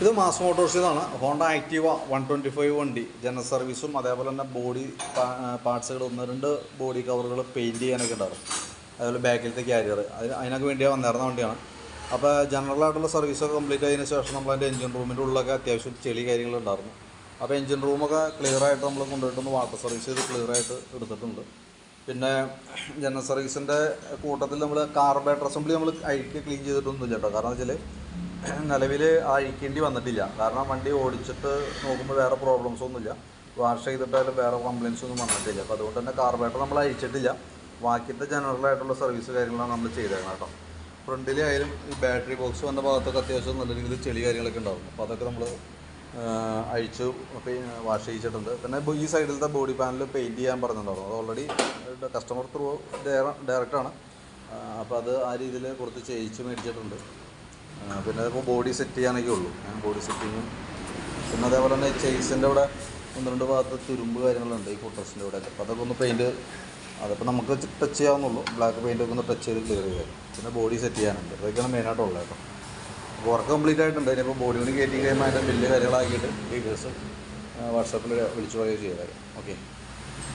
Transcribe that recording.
ഇത് mass മോട്ടോഴ്സിന്നാണ് Honda Activa one twenty five വണ്ടി general സർവീസും അതേപോലെ തന്നെ ബോഡി പാർട്സുകൾ ഒന്ന് രണ്ട് ബോഡി കവറുകൾ പെയിന്റ് ചെയ്യാനൊക്കെ ഉണ്ടാവും അതേപോലെ ബാക്കിലത്തെ ക്യാരിയർ അതിന് അതിനൊക്കെ വേണ്ടിയാണ് വന്നിരുന്ന വണ്ടിയാണ്. അപ്പോൾ ജനറൽ ആയിട്ടുള്ള സർവീസൊക്കെ കംപ്ലീറ്റ് ആയതിനു ശേഷം നമ്മൾ അതിന്റെ എഞ്ചിൻ റൂമിന്റെ ഉള്ളിലൊക്കെ അത്യാവശ്യം ചെളി കാര്യങ്ങളുണ്ടായിരുന്നു അപ്പോൾ എഞ്ചിൻ റൂമൊക്കെ ക്ലിയർ ആയിട്ട് നമ്മൾ കൊണ്ടുപോയിട്ടൊന്ന് വാട്ടർ സർവീസ് ചെയ്ത് ക്ലിയർ ആയിട്ട് എടുത്തിട്ടുണ്ട്. പിന്നെ ജനറൽ സർവീസിന്റെ കൂട്ടത്തിൽ നമ്മൾ കാർബേറ്റർ അസംബ്ലി നമ്മൾ അഴിക്ക് ക്ലീൻ ചെയ്തിട്ടൊന്നുമില്ല കേട്ടോ. കാരണം വെച്ചാൽ നിലവിൽ അഴിക്കേണ്ടി വന്നിട്ടില്ല. കാരണം വണ്ടി ഓടിച്ചിട്ട് നോക്കുമ്പോൾ വേറെ പ്രോബ്ലംസ് ഒന്നുമില്ല. വാഷ് ചെയ്തിട്ടായാലും വേറെ കംപ്ലയിൻസ് ഒന്നും വന്നിട്ടില്ല. അപ്പോൾ അതുകൊണ്ട് തന്നെ കാർബേറ്റർ നമ്മൾ അഴിച്ചിട്ടില്ല. ബാക്കിയത്തെ ജനറൽ ആയിട്ടുള്ള സർവീസ് കാര്യങ്ങളാണ് നമ്മൾ ചെയ്തേക്കുന്നത് കേട്ടോ ഫ്രണ്ടിലെ ആയാലും ഈ ബാറ്ററി ബോക്സ് വന്ന ഭാഗത്തൊക്കെ അത്യാവശ്യം നല്ല രീതിയിൽ ചെളി കാര്യങ്ങളൊക്കെ ഉണ്ടാവും. അപ്പോൾ അതൊക്കെ നമ്മൾ അഴിച്ചു വാഷ് ചെയ്യിച്ചിട്ടുണ്ട് പിന്നെ ഈ സൈഡിലത്തെ ബോഡി പാനൽ പെയിന്റ് ചെയ്യാൻ പറഞ്ഞിട്ടുണ്ടായിരുന്നു. അത് ഓൾറെഡി കസ്റ്റമർ ത്രൂ ഡയറക്റ്റാണ് അപ്പോൾ അത് ആ രീതിയിൽ കൊടുത്ത് ചെയ്യിച്ച് മേടിച്ചിട്ടുണ്ട്. പിന്നെ അതിപ്പോൾ ബോഡി സെറ്റ് ചെയ്യാനൊക്കെ ഉള്ളൂ. ബോഡി സെറ്റിങ്ങും പിന്നെ അതേപോലെ തന്നെ ചെയ്സിന്റെ ഇവിടെ ഒന്ന് രണ്ട് ഭാഗത്ത് തുരുമ്പ് കാര്യങ്ങളുണ്ട് ഈ ഫോട്ടോസിന്റെ ഇവിടെ അപ്പോൾ അതൊക്കെ ഒന്ന് പെയിന്റ് അതിപ്പോൾ നമുക്ക് ടച്ച് ചെയ്യാവുന്നുള്ളൂ ബ്ലാക്ക് പെയിന്റ് ഒക്കെ ഒന്ന് ടച്ച് ചെയ്ത് ക്ലിയർ ചെയ്യാം പിന്നെ ബോഡി സെറ്റ് ചെയ്യാനുണ്ട്. അതൊക്കെയാണ് മെയിനായിട്ടുള്ളത് കേട്ടോ. വർക്ക് കംപ്ലീറ്റ് ആയിട്ടുണ്ട്. ഇനിയിപ്പോൾ ബോഡി കൊണ്ട് കയറ്റി കഴിയുമ്പോൾ അതിന്റെ ബില്ല് കാര്യങ്ങളാക്കിയിട്ട് ഡീറ്റെയിൽസ് വാട്സാപ്പിൽ വിളിച്ചു പറയുകയോ ചെയ്താൽ ഓക്കെ.